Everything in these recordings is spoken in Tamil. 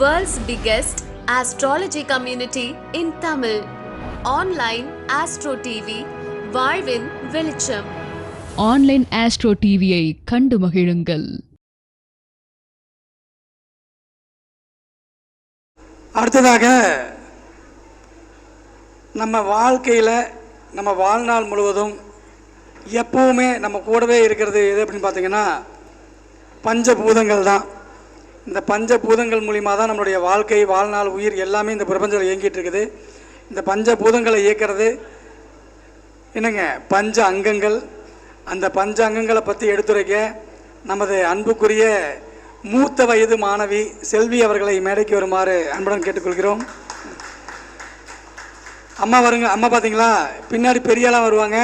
World's biggest astrology community in Tamil. Online Astro TV, வாழ்வின் வெளிச்சம். ஆன்லைன் ஆஸ்ட்ரோ டிவியை கண்டு மகிழுங்கள். அடுத்ததாக நம்ம வாழ்க்கையில் நம்ம வாழ்நாள் முழுவதும் எப்பவுமே நம்ம கூடவே இருக்கிறது எது அப்படின்னு பார்த்தீங்கன்னா பஞ்சபூதங்கள் தான். இந்த பஞ்சபூதங்கள் மூலிமா தான் நம்மளுடைய வாழ்க்கை வாழ்நாள் உயிர் எல்லாமே இந்த பிரபஞ்சத்தில் இயங்கிட்டு இருக்குது. இந்த பஞ்சபூதங்களை இயக்கிறது என்னங்க? பஞ்ச அங்கங்கள். அந்த பஞ்ச அங்கங்களை பற்றி எடுத்துரைக்க நமது அன்புக்குரிய மூத்த வயது மாணவி செல்வி அவர்களை மேடைக்கு வருமாறு அன்புடன் கேட்டுக்கொள்கிறோம். அம்மா வருங்க அம்மா பார்த்தீங்களா பின்னாடி பெரியாலாம் வருவாங்க.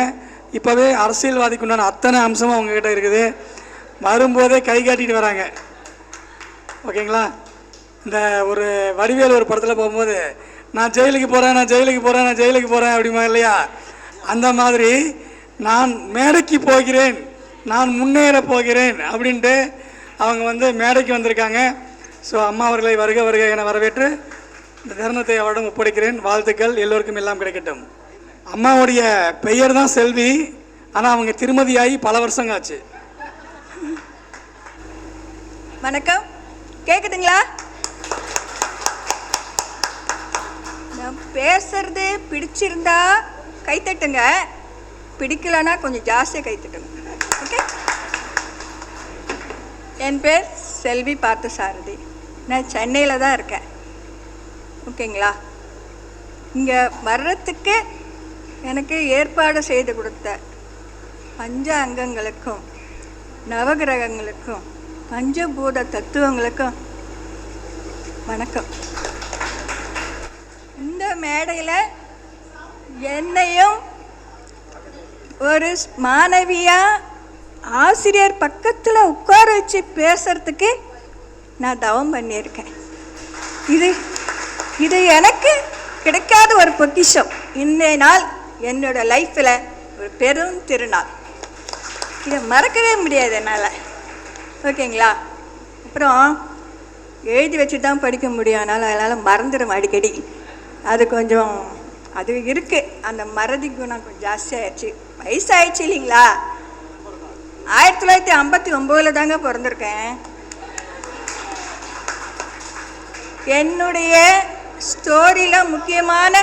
இப்போவே அரசியல்வாதிக்கு உண்டான அத்தனை அம்சமும் அவங்கக்கிட்ட இருக்குது. வரும்போதே கை காட்டிட்டு வராங்க. ஓகேங்களா? இந்த ஒரு வடிவேல் ஒரு படத்தில் போகும்போது நான் ஜெயிலுக்கு போகிறேன் நான் ஜெயிலுக்கு போகிறேன் நான் ஜெயிலுக்கு போகிறேன் அப்படிமா இல்லையா? அந்த மாதிரி நான் மேடைக்கு போகிறேன் நான் முன்னேற போகிறேன் அப்படின்ட்டு அவங்க வந்து மேடைக்கு வந்திருக்காங்க. ஸோ அம்மா அவர்களை வருக வருக என வரவேற்று இந்த தருணத்தை அவரிடம் ஒப்படைக்கிறேன். வாழ்த்துக்கள் எல்லோருக்கும் எல்லாம் கிடைக்கட்டும். அம்மாவுடைய பெயர் தான் செல்வி ஆனால் அவங்க திருமதியாகி பல வருஷங்க ஆச்சு. வணக்கம். கேக்குதுங்களா? நான் பேசுறது பிடிச்சிருந்தா கைத்தட்டுங்க பிடிக்கலன்னா கொஞ்சம் ஜாஸ்தியாக கைத்தட்டுங்க ஓகே? என் பேர் செல்வி பார்த்தசாரதி. நான் சென்னையில் தான் இருக்கேன். ஓகேங்களா? இங்கே வர்றதுக்கு எனக்கு ஏற்பாடு செய்து கொடுத்த பஞ்ச அங்கங்களுக்கும் நவகிரகங்களுக்கும் பஞ்சபூத தத்துவங்களுக்கும் வணக்கம். இந்த மேடையில் என்னையும் ஒரு மாணவியாக ஆசிரியர் பக்கத்தில் உட்கார வச்சு பேசுறதுக்கு நான் தவம் பண்ணியிருக்கேன். இது இது எனக்கு கிடைக்காத ஒரு பொக்கிஷம். இன்றைய நாள் என்னோட லைஃப்பில் ஒரு பெரும் திருநாள். இதை மறக்கவே முடியாது என்னால். ஓகேங்களா? அப்புறம் எழுதி வச்சு தான் படிக்க முடியும். அதனால் அதனால் மறந்துடும் அடிக்கடி. அது கொஞ்சம் அது இருக்குது அந்த மறதி குணம் கொஞ்சம் ஜாஸ்தியாகிடுச்சு வயசாகிடுச்சு இல்லைங்களா? ஆயிரத்தி தொள்ளாயிரத்தி ஐம்பத்தி ஒம்போதில் தாங்க பிறந்திருக்கேன். என்னுடைய ஸ்டோரியில் முக்கியமான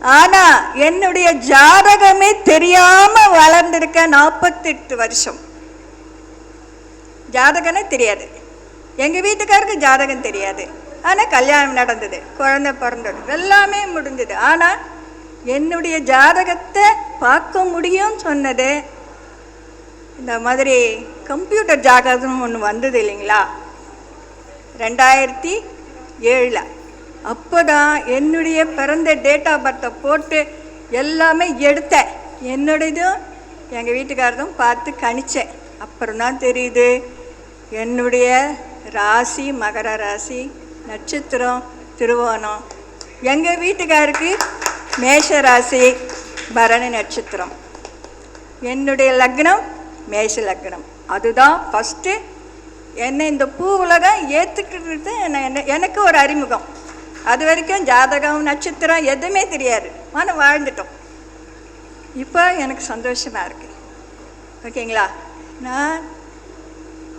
ஆனா என்னுடைய ஜாதகமே தெரியாம வளர்ந்திருக்க நாற்பத்தெட்டு வருஷம். ஜாதகனே தெரியாது. எங்க வீட்டுக்காருக்கு ஜாதகம் தெரியாது. ஆனா கல்யாணம் நடந்தது குழந்தை பிறந்தது எல்லாமே முடிஞ்சது. ஆனா என்னுடைய ஜாதகத்தை பார்க்க முடியும்னு சொன்னது இந்த மாதிரி கம்ப்யூட்டர் ஜாதகம் ஒன்று வந்தது இல்லைங்களா? ரெண்டாயிரத்தி ஏழில். அப்போ தான் என்னுடைய பிறந்த டேட் ஆஃப் பர்த்தை போட்டு எல்லாமே எடுத்தேன். என்னுடையதும் எங்கள் வீட்டுக்காரதும் பார்த்து கணிச்சேன். அப்புறம் தான் தெரியுது என்னுடைய ராசி மகர ராசி நட்சத்திரம் திருவோணம். எங்கள் வீட்டுக்காருக்கு மேஷ ராசி பரணி நட்சத்திரம். என்னுடைய லக்னம் மேஷ லக்னம். அதுதான் ஃபஸ்ட்டு என்னை இந்த பூ உலகம் ஏற்றுக்கிறது என்ன எனக்கு ஒரு அறிமுகம். அது வரைக்கும் ஜாதகம் நட்சத்திரம் எதுவுமே தெரியாது. ஆனால் வாழ்ந்துட்டோம். இப்போ எனக்கு சந்தோஷமாக இருக்கு. ஓகேங்களா? நான்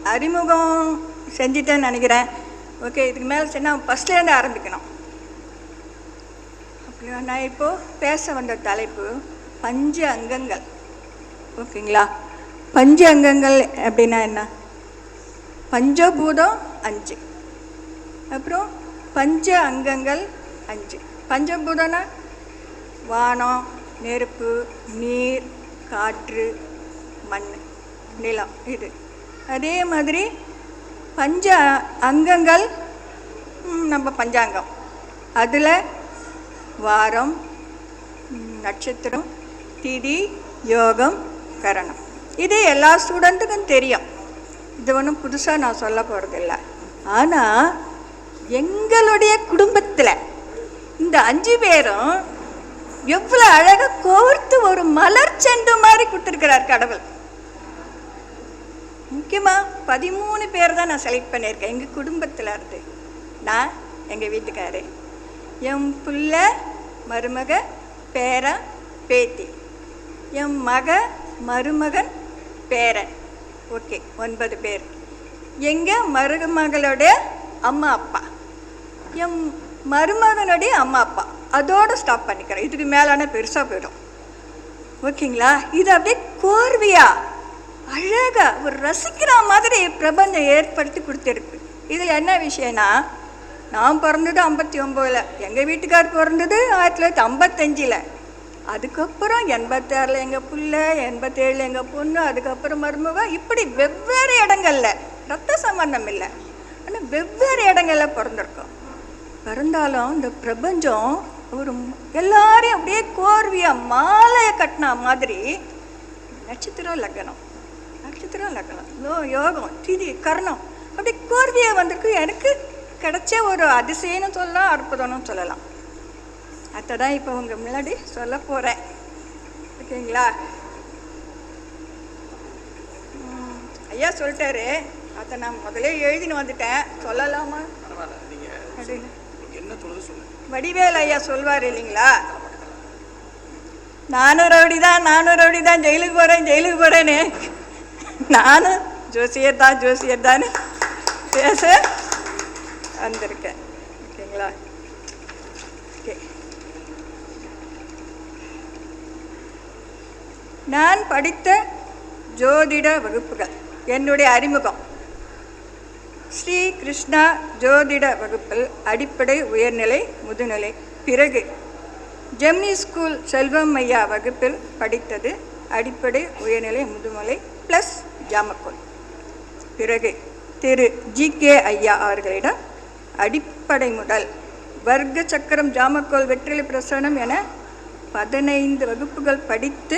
அறிமுகம் செஞ்சிட்டேன்னு நினைக்கிறேன். ஓகே இதுக்கு மேலே சொன்னால் ஃபஸ்ட்லேருந்து ஆரம்பிக்கணும். அப்படியா? நான் இப்போது பேச வந்த தலைப்பு பஞ்ச அங்கங்கள். ஓகேங்களா? பஞ்ச அங்கங்கள் அப்படின்னா என்ன? பஞ்சபூதம் அஞ்சு. அப்புறம் பஞ்ச அங்கங்கள் அஞ்சு. பஞ்சபூதம்னா வானம் நெருப்பு நீர் காற்று மண் நிலம் இது. அதே மாதிரி பஞ்ச அங்கங்கள் நம்ம பஞ்சாங்கம். அதில் வாரம் நட்சத்திரம் திதி யோகம் கரணம். இது எல்லா ஸ்டூடெண்ட்டுக்கும் தெரியும். இது ஒன்றும் புதுசாக நான் சொல்ல போகிறதில்ல ஆனால் எங்களுடைய குடும்பத்தில் இந்த அஞ்சு பேரும் எவ்வளோ அழகாக கோர்த்து ஒரு மலர் செண்டு மாதிரி கொடுத்துருக்கிறார் கடவுள். முக்கியமாக பதிமூணு பேர் தான் நான் செலக்ட் பண்ணியிருக்கேன். எங்கள் குடும்பத்தில் இருந்து. நான் எங்கள் வீட்டுக்காரு. என் புள்ள மருமக பேரன் பேத்தி. என் மக மருமகன் பேரன். ஓகே ஒன்பது பேர். எங்கள் மருமகளோட அம்மா அப்பா. என் மருமகனுடைய அம்மா அப்பா. அதோடு ஸ்டாப் பண்ணிக்கிறேன் இதுக்கு மேலான பெருசாக போயிடும். ஓகேங்களா? இது அப்படியே கோர்வையா அழகா ஒரு ரசிக்கிற மாதிரி பிரபஞ்சம் ஏற்படுத்தி கொடுத்துருக்கு. இதில் என்ன விஷயம்னா நான் பிறந்தது ஐம்பத்தி ஒம்போதில் எங்கள் வீட்டுக்கார் பிறந்தது ஆயிரத்தி தொள்ளாயிரத்தி ஐம்பத்தஞ்சில். அதுக்கப்புறம் எண்பத்தாறில் எங்கள் பிள்ளை எண்பத்தேழில் எங்கள் பொண்ணு அதுக்கப்புறம் மருமக இப்படி வெவ்வேறு இடங்கள்ல ரத்த சம்பந்தம் இல்லை. ஆனால் வெவ்வேறு இடங்கள்ல பிறந்திருக்கோம். பிறந்தாலும் இந்த பிரபஞ்சம் ஒரு எல்லாரையும் அப்படியே கோர்வையா மாலையை கட்டின மாதிரி நட்சத்திரம் லக்னம். நட்சத்திரம் லக்னம். யோ யோகம் திதி கர்ணம். அப்படி கோர்வையா வந்திருக்கு. எனக்கு கிடைச்ச ஒரு அதிசயம்னு சொல்லலாம் அற்புதம்னு சொல்லலாம். அதை தான் இப்போ உங்கள் முன்னாடி சொல்ல போகிறேன் ஓகேங்களா? ஐயா சொல்லிட்டாரு. அதை நான் முதல்ல எழுதின்னு வந்துட்டேன். சொல்லலாமா? அப்படின்னு. வடிவேல் ஐயா சொல்வார் இல்லைங்களா? நானும் ரவுடி தான் நானும் ரவுடி தான் ஜெயிலுக்கு போகிறேன் ஜெயிலுக்கு போகிறேன்னு நானும் ஜோசியர் தான் ஜோசியர் தான் பேச வந்திருக்கேன். ஓகேங்களா? ஓகே. நான் படித்த ஜோதிட வகுப்புகள் என்னுடைய அறிமுகம். ஸ்ரீ கிருஷ்ணா ஜோதிட வகுப்பில் அடிப்படை உயர்நிலை முதுநிலை. பிறகு ஜெமினி ஸ்கூல் செல்வம் ஐயா வகுப்பில் படித்தது அடிப்படை உயர்நிலை முதுமலை ப்ளஸ் ஜாமக்கோல் பிறகு திரு ஜி கே ஐயா அவர்களிடம் அடிப்படை முதல் வர்க்க சக்கரம் ஜாமக்கோல் வெற்றிலை பிரசனம் என பதினைந்து வகுப்புகள் படித்து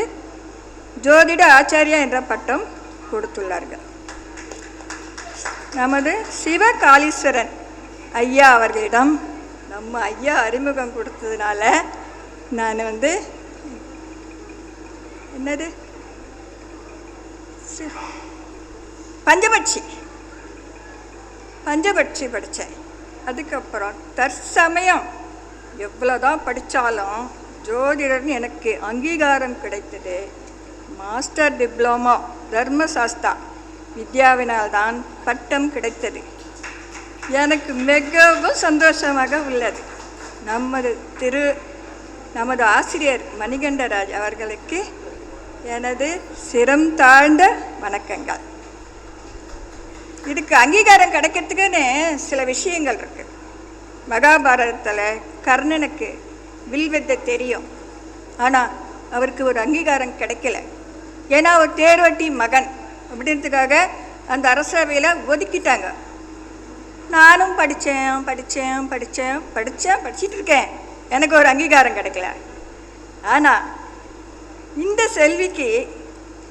ஜோதிட ஆச்சாரியா என்ற பட்டம் கொடுத்துள்ளார்கள். நமது சிவகாளீஸ்வரன் ஐயா அவர்களிடம் நம்ம ஐயா அறிமுகம் கொடுத்ததுனால நான் வந்து என்னது? சி- பஞ்சபட்சி. பஞ்சபட்சி படித்தேன். அதுக்கப்புறம் தற்சமயம் எவ்வளோதான் படித்தாலும் ஜோதிடர்னு எனக்கு அங்கீகாரம் கிடைத்தது. Master diploma Dharmasastha. வித்யாவினால்தான் பட்டம் கிடைத்தது. எனக்கு மிகவும் சந்தோஷமாக உள்ளது. நமது திரு நமது ஆசிரியர் மணிகண்டராஜ் அவர்களுக்கு எனது சிரம் தாழ்ந்த வணக்கங்கள். இதுக்கு அங்கீகாரம் கிடைக்கிறதுக்குன்னு சில விஷயங்கள் இருக்கு. மகாபாரதத்தில் கர்ணனுக்கு வில்வித்தை தெரியும். ஆனால் அவருக்கு ஒரு அங்கீகாரம் கிடைக்கல. ஏன்னா ஒரு தேர்வட்டி மகன். அப்படின்றதுக்காக அந்த அரசவையில் ஒதுக்கிட்டாங்க. நானும் படித்தேன் படித்தேன் படித்தேன் படித்தேன் படிச்சிட்டு இருக்கேன். எனக்கு ஒரு அங்கீகாரம் கிடைக்கல. ஆனால் இந்த செல்விக்கு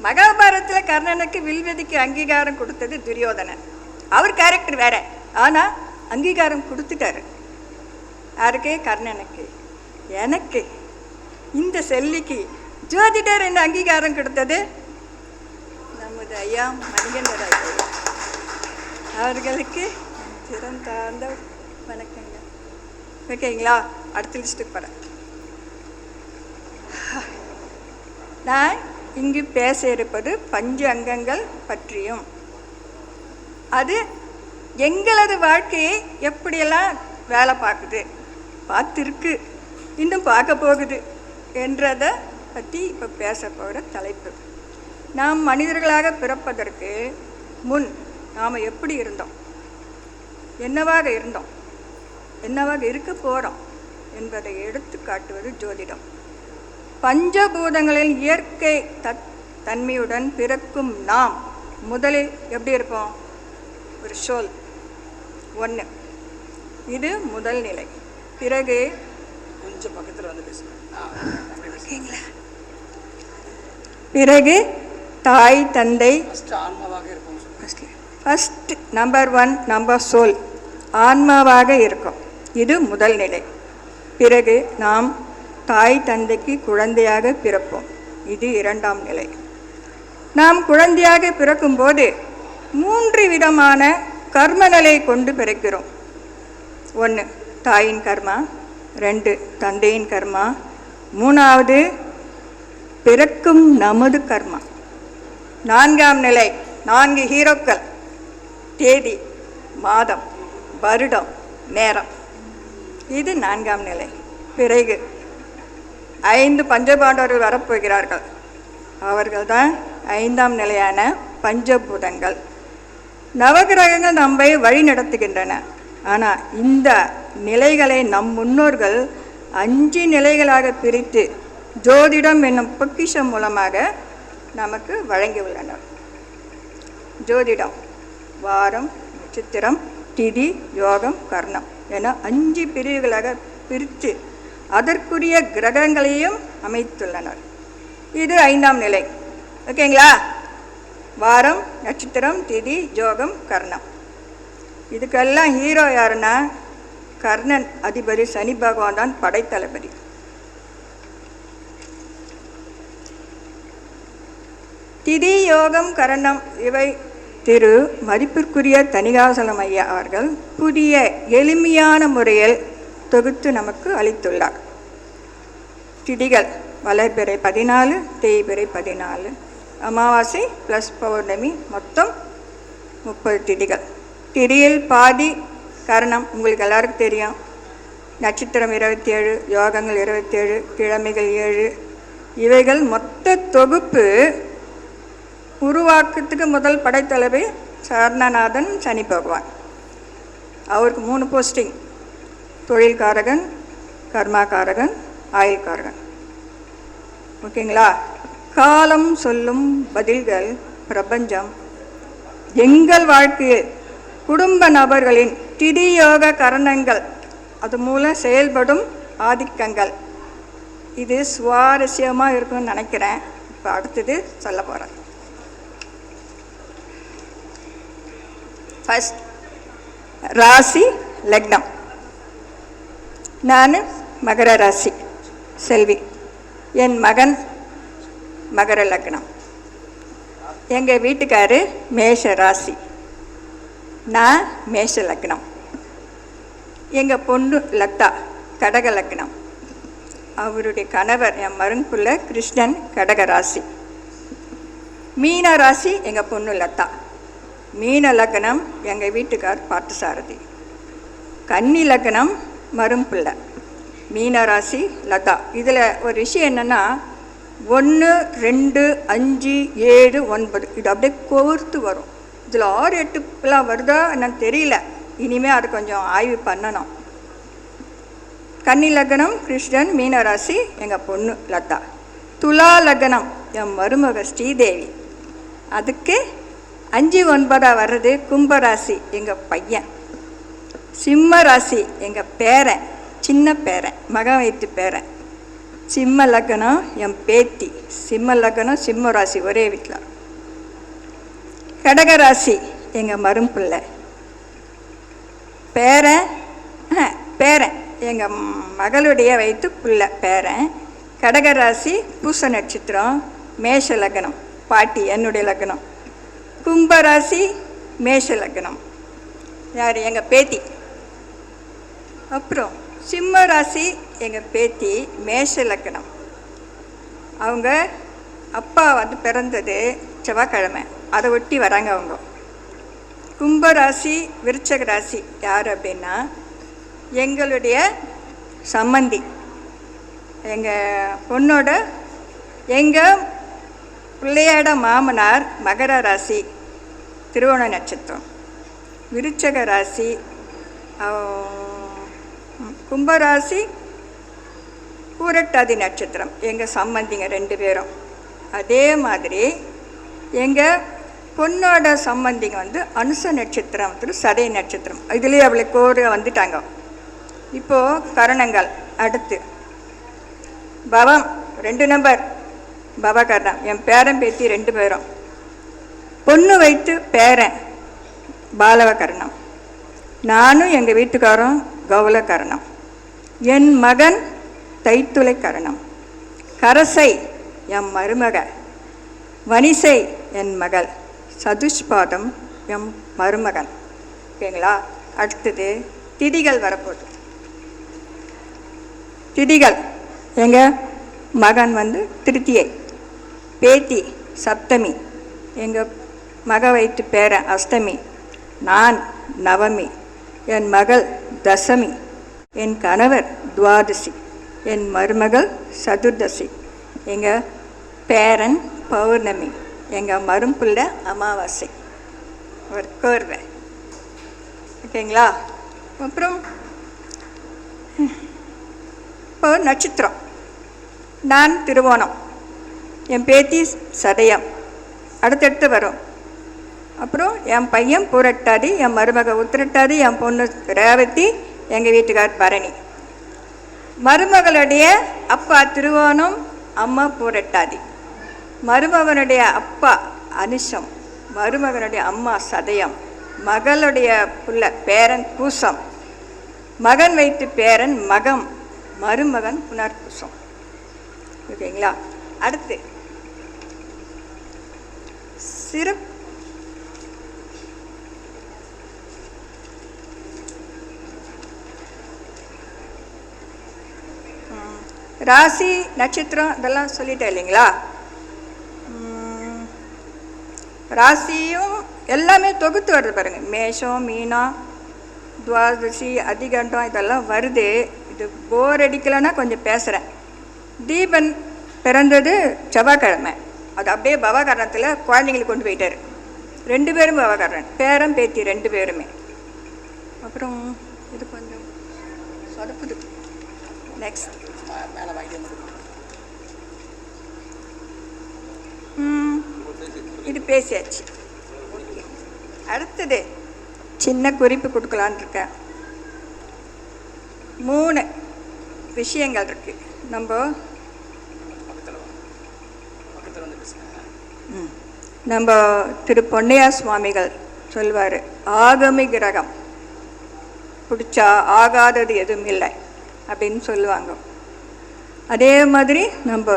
மகாபாரதத்தில் கர்ணனுக்கு வில்வதிக்கு அங்கீகாரம் கொடுத்தது துரியோதனன். அவர் கேரக்டர் வேற. ஆனால் அங்கீகாரம் கொடுத்துட்டாரு. யாருக்கு? கர்ணனுக்கு. எனக்கு. இந்த செல்விக்கு. ஜோதிடர் என்ன அங்கீகாரம் கொடுத்தது? நமது ஐயா மணிகண்டர் ஐயா அவர்களுக்கு சிறம் தாழ்ந்த வணக்கங்க ஓகேங்களா அடுத்த லிஸ்ட்டுக்கு போகிறேன் நான் இங்கு பேச இருப்பது பஞ்சு அங்கங்கள் பற்றியும் அது எங்களது வாழ்க்கையை எப்படியெல்லாம் வேலை பார்க்குது பார்த்துருக்கு இன்னும் பார்க்க போகுது என்றதை பற்றி இப்போ பேச போகிற தலைப்பு நாம் மனிதர்களாக பிறப்பதற்கு முன் நாம் எப்படி இருந்தோம்? என்னவாக இருந்தோம்? என்னவாக இருக்க போகிறோம் என்பதை எடுத்து காட்டுவது ஜோதிடம். பஞ்சபூதங்களின் இயற்கை தத் தன்மையுடன் பிறக்கும் நாம் முதலில் எப்படி இருப்போம்? ஒரு சொல். ஒன்று இது முதல் நிலை. பிறகு கொஞ்சம் பக்கத்தில் வந்து ஓகேங்களா பிறகு தாய் தந்தை. First number one number soul ஆன்மாவாக இருக்கும். இது முதல் நிலை. பிறகு நாம் தாய் தந்தைக்கு குழந்தையாக பிறப்போம். இது இரண்டாம் நிலை. நாம் குழந்தையாக பிறக்கும்போது மூன்று விதமான கர்மங்களை கொண்டு பிறக்கிறோம். ஒன்று தாயின் கர்மா. ரெண்டு தந்தையின் கர்மா. மூணாவது பிறக்கும் நமது கர்மா. நான்காம் நிலை நான்கு ஹீரோக்கள். தேதி மாதம் வருடம் நேரம். இது நான்காம் நிலை. பிறகு ஐந்து பஞ்சபாண்டவர்கள் வரப்போகிறார்கள். அவர்கள்தான் ஐந்தாம் நிலையான பஞ்சபூதங்கள். நவகிரகங்கள் நம்மை வழி நடத்துகின்றன. ஆனால் இந்த நிலைகளை நம் முன்னோர்கள் அஞ்சு நிலைகளாக பிரித்து ஜோதிடம் என்னும் பொக்கிஷம் மூலமாக நமக்கு வழங்கியுள்ளனர். ஜோதிடம் வாரம் நட்சத்திரம் திதி யோகம் கர்ணம் என அஞ்சு பிரிவுகளாக பிரித்து அதற்குரிய கிரகங்களையும் அமைத்துள்ளனர். இது ஐந்தாம் நிலை. ஓகேங்களா? வாரம் நட்சத்திரம் திதி ஜோகம் கர்ணம். இதுக்கெல்லாம் ஹீரோ யாருன்னா கர்ணன் அதிபதி சனி பகவான் தான் படைத்தளபதி. திதி யோகம் கரணம். இவை திரு மதிப்பிற்குரிய தணிகாசலம் ஐயா அவர்கள் புதிய எளிமையான முறையில் தொகுத்து நமக்கு அளித்துள்ளார். திதிகள் வளர்பிறை பதினாலு தேய்பிறை பதினாலு. அமாவாசை ப்ளஸ் பௌர்ணமி மொத்தம் முப்பது திதிகள். திதியில் பாதி கரணம் உங்களுக்கு எல்லாருக்கும் தெரியும். நட்சத்திரம் இருபத்தி ஏழு யோகங்கள் இருபத்தேழு கிழமைகள் ஏழு. இவைகள் மொத்த தொகுப்பு உருவாக்கத்துக்கு முதல் படைத்தளபதி சரணநாதன் சனி பகவான். அவருக்கு மூணு போஸ்டிங் தொழில்காரகன் கர்மாக்காரகன் ஆயுள்காரகன். ஓகேங்களா? காலம் சொல்லும் பதில்கள் பிரபஞ்சம். எங்கள் வாழ்க்கையில் குடும்ப நபர்களின் திதியோக கரணங்கள் அது மூலம் செயல்படும் ஆதிக்கங்கள். இது சுவாரஸ்யமாக இருக்கும்னு நினைக்கிறேன். இப்போ அடுத்தது சொல்ல போகிறேன் ஃபஸ்ட் ராசி லக்னம். நான் மகர ராசி செல்வி. என் மகன் மகர லக்னம். எங்கள் வீட்டுக்காரு மேஷ ராசி. நான் மேஷ லக்னம். எங்கள் பொண்ணு லதா கடக லக்னம். அவருடைய கணவர் என் மருங்குள்ள கிருஷ்ணன் கடக ராசி. மீன ராசி எங்கள் பொண்ணு லதா. மீன லக்னம் எங்கள் வீட்டுக்கார் பார்த்தசாரதி. கன்னி லக்னம் மரும்பிள்ளை. மீனராசி லதா. இதில் ஒரு விஷயம் என்னென்னா ஒன்று ரெண்டு அஞ்சு ஏழு ஒன்பது. இது அப்படியே கோர்த்து வரும். இதில் ஆறு எட்டுலாம் வருதா என்னன்னு தெரியல. இனிமேல் அது கொஞ்சம் ஆய்வு பண்ணணும். கன்னி லக்னம் கிருஷ்ணன் மீனராசி எங்கள் பொண்ணு லதா. துலா லக்னம் என் மருமக ஸ்ரீதேவி. அதுக்கு அஞ்சு ஒன்பதா வர்றது கும்பராசி எங்கள் பையன். சிம்ம ராசி எங்கள் பேரன் சின்ன பேரன் மகன் வைத்து பேரன். சிம்ம லக்னம் என் பேத்தி. சிம்ம லக்னம் சிம்ம ராசி ஒரே வீட்டில் கடகராசி எங்கள் மரும்பிள்ளை பேரன் ஆ, பேரன். எங்கள் மகளுடைய வைத்து பிள்ளை பேரன். கடகராசி பூச நட்சத்திரம் மேஷ லக்னம். பாட்டி என்னுடைய லக்னம். கும்பராசி மேஷ லக்னம். யார்? எங்கள் பேத்தி. அப்புறம் சிம்ம ராசி எங்கள் பேத்தி மேஷ லக்னம். அவங்க அப்பா வந்து பிறந்தது செவ்வாய்க்கிழமை. அதை ஒட்டி வராங்க அவங்க. கும்பராசி விருச்சக ராசி யார் அப்படின்னா எங்களுடைய சம்மந்தி. எங்கள் பொண்ணோட எங்கள் பிள்ளையோட மாமனார் மகர ராசி. திருவோண நட்சத்திரம். விருச்சக ராசி கும்பராசி பூரட்டாதி நட்சத்திரம். எங்கள் சம்மந்திங்க ரெண்டு பேரும். அதே மாதிரி எங்கள் பொண்ணோட சம்பந்திங்க வந்து அனுச நட்சத்திரம் திரு சதய நட்சத்திரம். இதுலேயே அவளை கோர வந்துட்டாங்க. இப்போது கரணங்கள் அடுத்து. பவம் ரெண்டு நம்பர் பவகரணம். என் பேரன் பேத்தி ரெண்டு பேரும். பொண்ணு வைத்து பேரன் பாலவகர்ணம். நானும் எங்கள் வீட்டுக்காரரும் கௌலகர்ணம். என் மகன் தைத்துளை கரணம் கரசை எம் மருமக. வனிசை என் மகள். சதுஷ்பாதம் எம் மருமகன். ஓகேங்களா? அடுத்தது திதிகள் வரப்போகுது. திதிகள். எங்கள் மகன் வந்து திருத்தியை. பேத்தி சப்தமி. எங்கள் மக வைத்து பேரன் அஷ்டமி. நான் நவமி. என் மகள் தசமி. என் கணவர் துவாதசி. என் மருமகள் சதுர்தசி. எங்கள் பேரன் பௌர்ணமி. எங்கள் மரும்புள்ள அமாவாசை. ஒரு கோர்வை. ஓகேங்களா? அப்புறம் இப்போ நட்சத்திரம். நான் திருவோணம். என் பேத்தி சதயம். அடுத்தடுத்து வரும். அப்புறம் என் பையன் பூரட்டாதி என் மருமக உத்திரட்டாதி என் பொண்ணு ரேவதி எங்கள் வீட்டுக்கார் பரணி. மருமகளுடைய அப்பா திருவோணம் அம்மா பூரட்டாதி. மருமகனுடைய அப்பா அனுஷம் மருமகனுடைய அம்மா சதயம் மகளுடைய புள்ள பேரன் பூசம் மகன் வைத்து பேரன் மகம் மருமகன் புனர்பூசம். ஓகேங்களா? அடுத்து சிறப்பு ராசி நட்சத்திரம் இதெல்லாம் சொல்லிட்டேன் இல்லைங்களா? ராசியும் எல்லாமே தொகுத்து வருது பாருங்கள் மேஷம் மீனா துவாதசி அதிகண்டம் இதெல்லாம் வருது. இது போர் அடிக்கலைன்னா கொஞ்சம் பேசுகிறேன் தீபன் பிறந்தது செவ்வாய்க்கிழமை. அது அப்படியே பவகரணத்தில் குழந்தைங்களுக்கு கொண்டு போயிட்டார். ரெண்டு பேரும் பவகரணன் பேரன் பேத்தி ரெண்டு பேருமே. அப்புறம் இது கொஞ்சம் சொதப்புது. நெக்ஸ்ட் இது பேசியாச்சு. அடுத்தது சின்ன குறிப்பு கொடுக்கலான்னு இருக்கேன். மூணு விஷயங்கள் இருக்கு. நம்ம ம். நம்ம திரு பொன்னையா சுவாமிகள் சொல்வார் ஆகமி கிரகம். பிடிச்சா ஆகாதது எதுவும் இல்லை. அப்படின்னு சொல்லுவாங்க. அதே மாதிரி நம்ம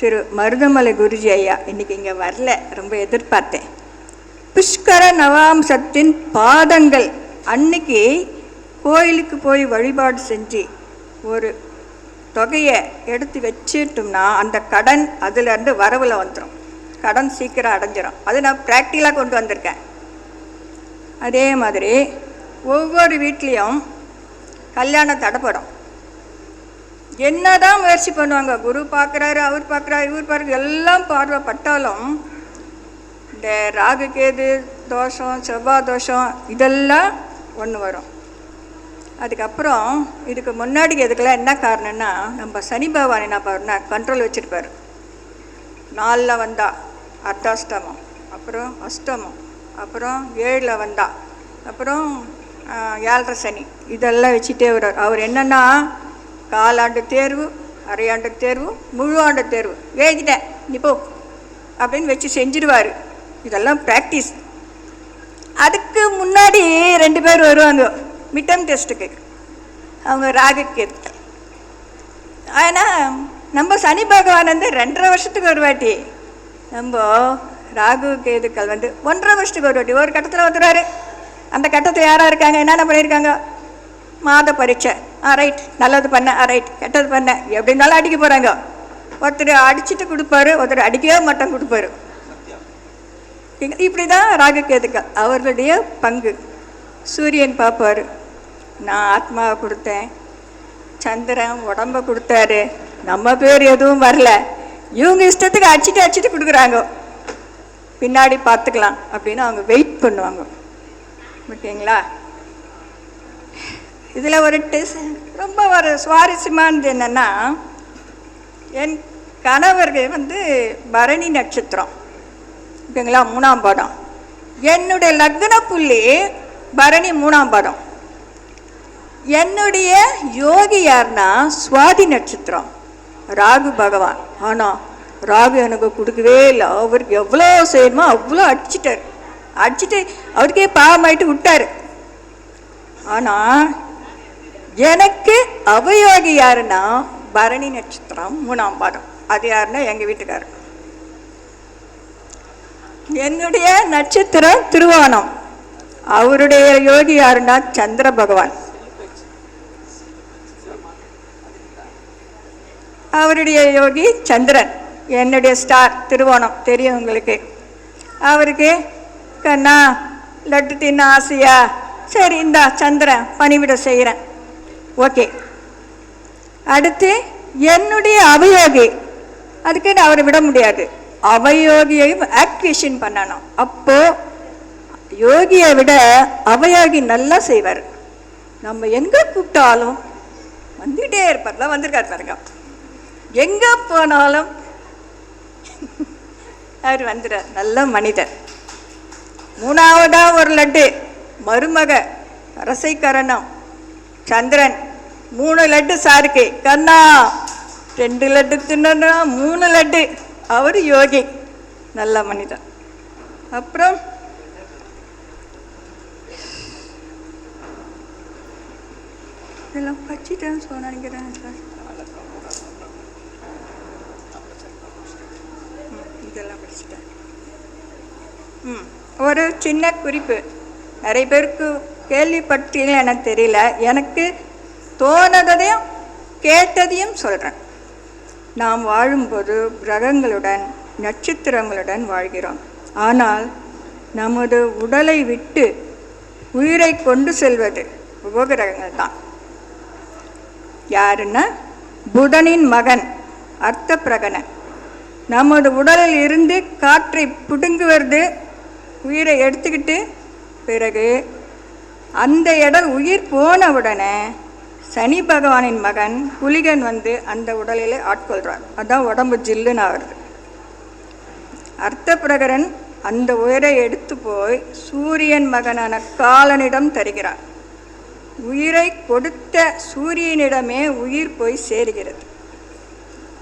திரு மருதமலை குருஜி ஐயா இன்னைக்கு இங்கே வரல ரொம்ப எதிர்பார்த்தேன். புஷ்கர நவாம்சத்தின் பாதங்கள் அன்னைக்கு கோயிலுக்கு போய் வழிபாடு செஞ்சு ஒரு தொகையை எடுத்து வச்சுட்டோம்னா அந்த கடன் அதுலேருந்து வரவில் வந்துடும் கடன் சீக்கிரம் அடைஞ்சிரும். அது நான் ப்ராக்டிக்கலாக கொண்டு வந்திருக்கேன். அதே மாதிரி ஒவ்வொரு வீட்லேயும் கல்யாணம் தடைப்படும். என்னதான் முயற்சி பண்ணுவாங்க? குரு பார்க்குறாரு அவர் பார்க்குறாரு இவர் பார்க்குற எல்லாம் பார்வைப்பட்டாலும் இந்த ராகு கேது தோஷம் செவ்வாய் தோஷம் இதெல்லாம் ஒன்று வரும். அதுக்கப்புறம் இதுக்கு முன்னாடி எதுக்கெல்லாம் என்ன காரணம்னா நம்ம சனி பகவான் என்ன பாருன்னா கண்ட்ரோல் வச்சுருப்பார். நாலில் வந்தா அர்த்தாஷ்டமம் அப்புறம் அஷ்டமம் அப்புறம் ஏழில் வந்தா அப்புறம் ஏழரை சனி இதெல்லாம் வச்சுட்டே வர்றார் அவர் என்னென்னா காலாண்டு தேர்வு அரையாண்டு தேர்வு முழு ஆண்டு தேர்வு. எழுதிட்டேன் நீ போ. அப்படின்னு வச்சு செஞ்சிருவார். இதெல்லாம் ப்ராக்டிஸ் அதுக்கு முன்னாடி ரெண்டு பேர் வருவாங்க. மிட்டம் டெஸ்ட்டுக்கு அவங்க ராகு கேத்து ஆனால் நம்ம சனி பகவான் வந்து ரெண்டரை வருஷத்துக்கு ஒரு வாட்டி. நம்ம ராகு கேதுக்கள் வந்து ஒன்றரை வருஷத்துக்கு ஒரு வாட்டி. ஒரு கட்டத்தில் வந்துடுவார் அந்த கட்டத்தில் யாராக இருக்காங்க? என்னென்ன பண்ணியிருக்காங்க மாத பரீட்சை. Ah, ஆ ரைட் நல்லது பண்ண. ஆ ரைட் கெட்டது பண்ண. இருந்தாலும் அடிக்க போகிறாங்க ஒருத்தர் அடிச்சுட்டு கொடுப்பாரு ஒருத்தர் அடிக்கவே மாட்டோம் கொடுப்பாரு. இப்படி தான் ராககேதுக்கள் அவர்களுடைய பங்கு. சூரியன் பார்ப்பார். நான் ஆத்மாவை கொடுத்தேன். சந்திரன் உடம்ப கொடுத்தாரு. நம்ம பேர் எதுவும் வரல. இவங்க இஷ்டத்துக்கு அடிச்சுட்டு அடிச்சுட்டு கொடுக்குறாங்க. பின்னாடி பார்த்துக்கலாம். அப்படின்னு அவங்க வெயிட் பண்ணுவாங்க. ஓகேங்களா? இதில் ஒரு டெஸ் ரொம்ப ஒரு சுவாரஸ்யமானது என்னென்னா என் கணவர்கள் வந்து பரணி நட்சத்திரம். ஓகேங்களா? மூணாம் படம் என்னுடைய லக்ன புள்ளி பரணி மூணாம் படம் என்னுடைய யோகி யாருன்னா சுவாதி நட்சத்திரம். ராகு பகவான். ஆனால் ராகு எனக்கு கொடுக்கவே இல்லை. அவருக்கு எவ்வளோ செய்யணுமோ அவ்வளோ அடிச்சிட்டார். அடிச்சிட்டு அவருக்கே பாவமாயிட்டு விட்டார். ஆனால் எனக்கு அவயோகி யாருன்னா பரணி நட்சத்திரம் மூணாம் பாதம் அது யாருன்னா எங்கள் வீட்டுக்காரர் என்னுடைய நட்சத்திரம் திருவோணம் அவருடைய யோகி யாருன்னா சந்திர பகவான். அவருடைய யோகி சந்திரன். என்னுடைய ஸ்டார் திருவோணம் தெரியும் உங்களுக்கு. அவருக்கு கண்ணா லட்டு தின்ன ஆசையா? சரி இந்தா சந்திரன் பணிவிட செய்கிறேன் ஓகே. அடுத்து என்னுடைய அவயோகி அதுக்கு நான் அவரை விட முடியாது. அவயோகியையும் ஆக்டிவேஷன் பண்ணணும். அப்போ யோகியை விட அவயோகி நல்லா செய்வார். நம்ம எங்கே கூப்பிட்டாலும் வந்துகிட்டே இருப்பார்ல வந்திருக்காரு பாருங்க. எங்கே போனாலும் அவர் வந்துடுறார். நல்ல மனிதர். மூணாவதாக ஒரு லட்டு. மருமக அரசைக்கரணம் சந்திரன். மூணு லட்டு சாருக்கு. கண்ணா ரெண்டு லட்டு தின்னா மூணு லட்டு. அவர் யோகி. நல்ல மனிதன். அப்புறம்? இதெல்லாம் படிச்சுட்டேன்னு சொல்ல நினைக்கிறேன் சார். இதெல்லாம் படிச்சுட்டேன் ம் ஒரு சின்ன குறிப்பு. நிறைய பேருக்கு கேள்விப்பட்டீங்களா எனக்கு தெரியல. எனக்கு தோணதையும் கேட்டதையும் சொல்கிறேன் நாம் வாழும்போது கிரகங்களுடன் நட்சத்திரங்களுடன் வாழ்கிறோம். ஆனால் நமது உடலை விட்டு உயிரை கொண்டு செல்வது உபகிரகங்கள் தான். யாருன்னா? புதனின் மகன் அர்த்த பிரகனன் நமது உடலில் இருந்து காற்றை பிடுங்குவது உயிரை எடுத்துக்கிட்டு பிறகு அந்த இடம் உயிர் போன உடனே சனி பகவானின் மகன் புலிகன் வந்து அந்த உடலில் ஆட்கொள்கிறார் அதான் உடம்பு ஜில்லுன்னு ஆகுது அர்த்த பிரகரன் அந்த உயிரை எடுத்து போய் சூரியன் மகனான காலனிடம் தருகிறார். உயிரை கொடுத்த சூரியனிடமே உயிர் போய் சேருகிறது.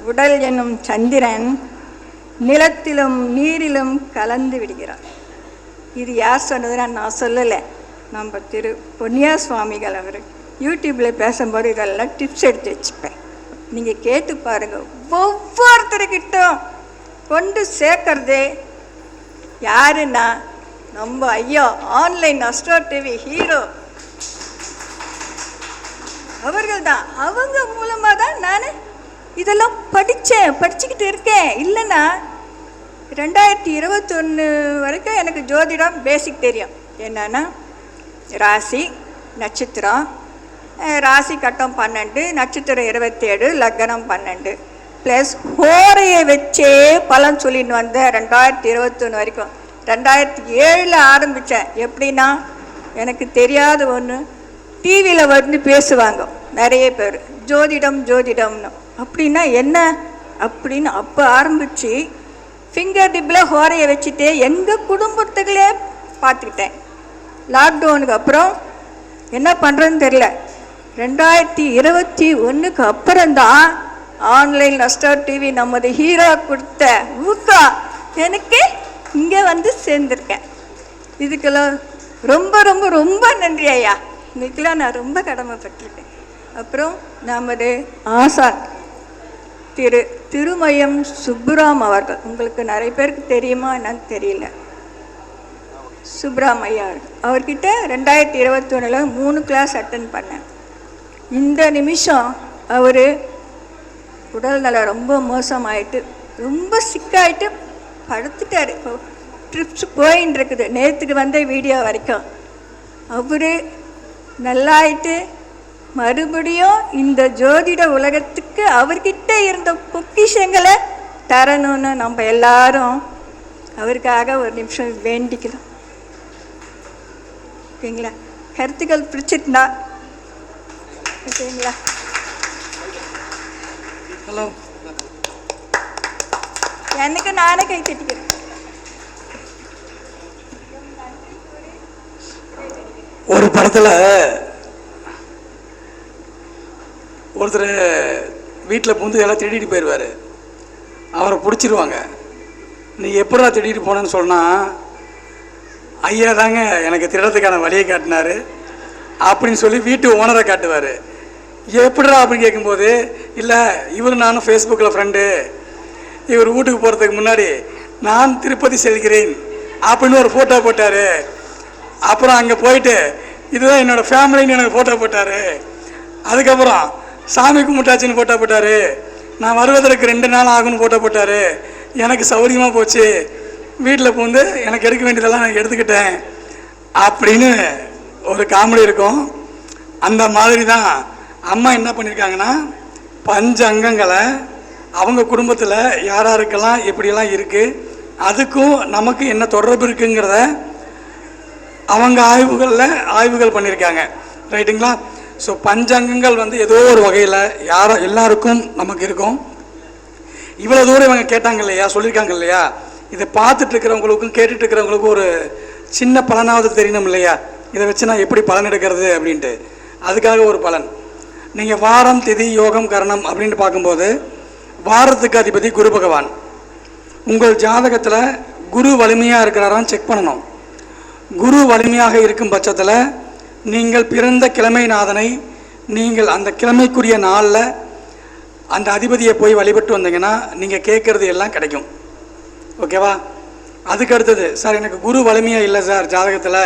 உடல் என்னும் சந்திரன் நிலத்திலும் நீரிலும் கலந்து விடுகிறார். இது யார் சொன்னதுன்னா நான் சொல்லலை. நம்ம திரு பொன்னியா சுவாமிகள் அவர் யூடியூப்பில் பேசும்போது இதெல்லாம் டிப்ஸ் எடுத்து வச்சுப்பேன். நீங்கள் கேட்டு பாருங்கள் ஒவ்வொருத்தருக்கிட்டும் கொண்டு சேர்க்கறதே யாருன்னா நம்ம ஐயா ஆன்லைன் அஸ்ட்ரோ டிவி ஹீரோ அவர்கள் தான். அவங்க மூலமாக தான் நான் இதெல்லாம் படித்தேன் படிச்சுக்கிட்டு இருக்கேன். இல்லைன்னா ரெண்டாயிரத்தி இருபத்தொன்று வரைக்கும் எனக்கு ஜோதிடம் பேசிக் தெரியும். என்னன்னா ராசி நட்சத்திரம். ராசி கட்டம் பன்னெண்டு நட்சத்திரம் இருபத்தேழு லக்னம் பன்னெண்டு. ப்ளஸ் ஹோரையை வச்சே பலன் சொல்லின்னு வந்தேன் ரெண்டாயிரத்தி இருபத்தொன்று வரைக்கும். ரெண்டாயிரத்தி ஏழில் ஆரம்பித்தேன் எப்படின்னா எனக்கு தெரியாத ஒன்று டிவியில் வந்து பேசுவாங்க நிறைய பேர். ஜோதிடம் ஜோதிடம்னு. அப்படின்னா என்ன? அப்படின்னு அப்போ ஆரம்பித்து ஃபிங்கர் டிப்பில் ஹோரையை வச்சுட்டு எங்கள் குடும்பத்துக்களே பார்த்துக்கிட்டேன். லாக்டவுனுக்கு அப்புறம் என்ன பண்ணுறதுன்னு தெரில ரெண்டாயிரத்தி இருபத்தி ஒன்றுக்கு அப்புறம்தான் ஆன்லைன் நஸ்டர் டிவி நமது ஹீரோ கொடுத்த ஊக்கம் எனக்கு இங்கே வந்து சேர்ந்துருக்கேன். இதுக்கெல்லாம் ரொம்ப ரொம்ப ரொம்ப நன்றி ஐயா. இன்றைக்கெல்லாம் நான் ரொம்ப கடமைப்பட்டிருக்கேன். அப்புறம் நமது ஆசான் திரு திருமயம் சுப்புராம் அவர்கள். உங்களுக்கு நிறைய பேருக்கு தெரியுமா என்னன்னு தெரியல. சுப்ராமையார் அவர்கிட்ட ரெண்டாயிரத்தி இருபத்தொன்னில் மூணு கிளாஸ் அட்டன் பண்ணேன். இந்த நிமிஷம் அவர் உடல்நலம் ரொம்ப மோசமாயிட்டு ரொம்ப சிக்காயிட்டு படுத்துட்டாரு. இப்போ ட்ரிப்ஸ் போயின்னு இருக்குது நேற்றுக்கு வந்த வீடியோ வரைக்கும். அவர் நல்லாயிட்டு மறுபடியும் இந்த ஜோதிட உலகத்துக்கு அவர்கிட்ட இருந்த பொக்கிஷங்களை தரணும்னு நம்ம எல்லாரும் அவருக்காக ஒரு நிமிஷம் வேண்டிக்கலாம் ஓகேங்களா? கருத்துக்கள் பிடிச்சிருந்தா ஓகேங்களா? ஹலோ. எனக்கு நானே கை தட்டிக்கிறேன். ஒரு படத்தில் ஒருத்தர் வீட்டில் புந்து எல்லாம் திருடிட்டு போயிடுவார் அவரை பிடிச்சிருவாங்க. நீ எப்படா திருடிட்டு போனேன்னு சொன்னால் ஐயா தாங்க எனக்கு திருடத்துக்கான வழியை காட்டினாரு. அப்படின்னு சொல்லி வீட்டு ஓனரை காட்டுவார். எப்படிடா அப்படின்னு கேட்கும்போது இல்லை இவர் நானும் ஃபேஸ்புக்கில் ஃப்ரெண்டு இவர் வீட்டுக்கு போகிறதுக்கு முன்னாடி நான் திருப்பதி செல்கிறேன். அப்படின்னு ஒரு ஃபோட்டோ போட்டார். அப்புறம் அங்கே போயிட்டு இதுதான் என்னோடய ஃபேமிலின்னு எனக்கு ஃபோட்டோ போட்டார். அதுக்கப்புறம் சாமி கும்பிட்டாச்சின்னு ஃபோட்டோ போட்டார். நான் வருவதற்கு ரெண்டு நாள் ஆகும்னு ஃபோட்டோ போட்டார். எனக்கு சௌரியமாக போச்சு. வீட்டில் பூந்து எனக்கு எடுக்க வேண்டியதெல்லாம் நான் எடுத்துக்கிட்டேன் அப்படின்னு ஒரு காமெடி இருக்கும். அந்த மாதிரி தான் அம்மா என்ன பண்ணியிருக்காங்கன்னா பஞ்ச அங்கங்களை அவங்க குடும்பத்தில் யார் யாருக்கெல்லாம் எப்படியெல்லாம் இருக்குது அதுக்கும் நமக்கு என்ன தொடர்பு இருக்குங்கிறத அவங்க ஆய்வுகளில் ஆய்வுகள் பண்ணியிருக்காங்க ரைட்டுங்களா? ஸோ பஞ்சங்கங்கள் வந்து ஏதோ ஒரு வகையில் யாரோ எல்லாருக்கும் நமக்கு இருக்கும். இவ்வளோ தூரம் இவங்க கேட்டாங்க இல்லையா? சொல்லியிருக்காங்க இல்லையா? இதை பார்த்துட்டு இருக்கிறவங்களுக்கும் கேட்டுட்டு இருக்கிறவங்களுக்கும் ஒரு சின்ன பலனாவது தெரியணும் இல்லையா? இதை வச்சு நான் எப்படி பலன் எடுக்கிறது அப்படின்ட்டு. அதுக்காக ஒரு பலன். நீங்கள் வாரம் திதி யோகம் கரணம் அப்படின்ட்டு பார்க்கும்போது வாரத்துக்கு அதிபதி குரு பகவான். உங்கள் ஜாதகத்தில் குரு வலிமையாக இருக்கிறாரான்னு செக் பண்ணணும். குரு வலிமையாக இருக்கும் பட்சத்தில் நீங்கள் பிறந்த கிழமைநாதனை நீங்கள் அந்த கிழமைக்குரிய நாளில் அந்த அதிபதியை போய் வழிபட்டு வந்தீங்கன்னா நீங்கள் கேட்குறது எல்லாம் கிடைக்கும். ஓகேவா அதுக்கு அடுத்தது சார் எனக்கு குரு வலிமையாக இல்லை சார் ஜாதகத்தில்.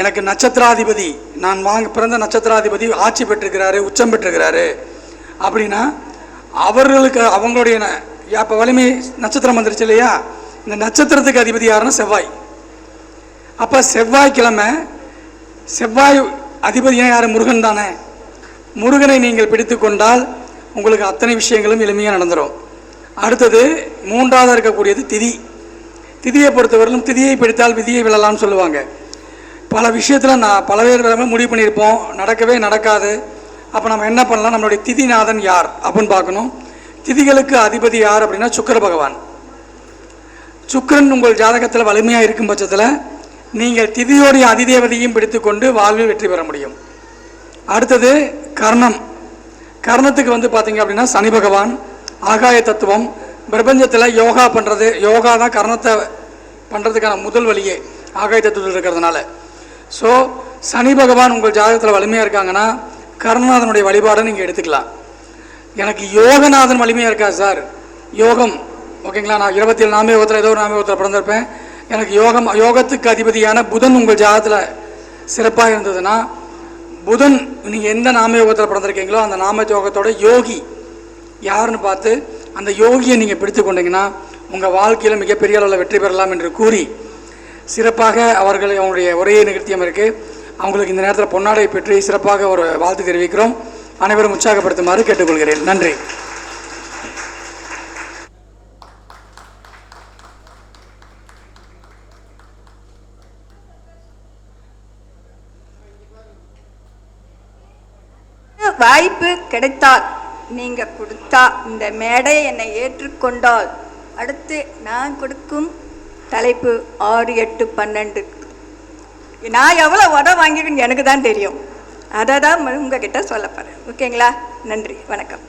எனக்கு நட்சத்திராதிபதி நான் வாங்க பிறந்த நட்சத்திராதிபதி ஆட்சி பெற்றிருக்கிறாரு உச்சம் பெற்றிருக்கிறாரு. அப்படின்னா அவர்களுக்கு அவங்களுடைய அப்போ வலிமை நட்சத்திரம் வந்துருச்சு இல்லையா? இந்த நட்சத்திரத்துக்கு அதிபதி யாருன்னா செவ்வாய். அப்போ செவ்வாய்க்கிழமை செவ்வாய் அதிபதியா யார்? முருகன் தானே. முருகனை நீங்கள் பிடித்து கொண்டால் உங்களுக்கு அத்தனை விஷயங்களும் எளிமையாக நடந்துடும் அடுத்தது மூன்றாவது இருக்கக்கூடியது திதி. திதியை பொறுத்தவரையிலும் திதியை பிடித்தால் விதியை விழலாம்னு சொல்லுவாங்க. பல விஷயத்தில் நான் பல பேர் முடிவு பண்ணியிருப்போம். நடக்கவே நடக்காது. அப்போ நம்ம என்ன பண்ணலாம்? நம்மளுடைய திதிநாதன் யார் அப்படின்னு பார்க்கணும். திதிகளுக்கு அதிபதி யார் அப்படின்னா சுக்கிர பகவான். சுக்கிரன் உங்கள் ஜாதகத்தில் வலிமையாக இருக்கும் பட்சத்தில் நீங்கள் திதியோடைய அதிதேவதையும் பிடித்துக்கொண்டு வாழ்வில் வெற்றி பெற முடியும். அடுத்தது கர்ணம். கர்ணத்துக்கு வந்து பார்த்தீங்க அப்படின்னா சனி பகவான். ஆகாய தத்துவம் பிரபஞ்சத்தில் யோகா பண்ணுறது யோகா தான் கர்ணத்தை பண்ணுறதுக்கான முதல் வழியே ஆகாய தத்துவத்தில் இருக்கிறதுனால. ஸோ சனி பகவான் உங்கள் ஜாதகத்தில் வலிமையாக இருக்காங்கன்னா கர்ணநாதனுடைய வழிபாடை நீங்கள் எடுத்துக்கலாம். எனக்கு யோகநாதன் வலிமையாக இருக்கா சார்? யோகம். ஓகேங்களா? நான் இருபத்தி ஏழு நாமே ஏதோ ஒரு நாமே பிறந்திருப்பேன். எனக்கு யோகம் யோகத்துக்கு அதிபதியான புதன் உங்கள் ஜாதகத்தில் சிறப்பாக இருந்ததுன்னா புதன் நீங்கள் எந்த நாமயோகத்தில் பிறந்திருக்கீங்களோ அந்த நாம யோகத்தோட யோகி யாருன்னு பார்த்து அந்த யோகியை நீங்கள் பிடித்து கொண்டீங்கன்னா உங்கள் வாழ்க்கையில் மிகப்பெரிய அளவில் வெற்றி பெறலாம் என்று கூறி சிறப்பாக அவர்கள் அவங்களுடைய உரையை நிகழ்த்தியம் இருக்குது அவங்களுக்கு இந்த நேரத்தில் பொன்னாடை பெற்று சிறப்பாக ஒரு வாழ்த்து தெரிவிக்கிறோம். அனைவரும் உற்சாகப்படுத்துமாறு கேட்டுக்கொள்கிறேன். நன்றி. வாய்ப்பு கிடைத்தால் நீங்க கொடுத்தா இந்த மேடை என்னை ஏற்றுக்கொண்டால். அடுத்து நான் கொடுக்கும் தலைப்பு ஆறு எட்டு பன்னெண்டு. நான் எவ்வளோ உரம் வாங்கியிருக்கேன்னு எனக்கு தான் தெரியும். அதை தான் உங்ககிட்ட சொல்ல போகிறேன் ஓகேங்களா? நன்றி. வணக்கம்.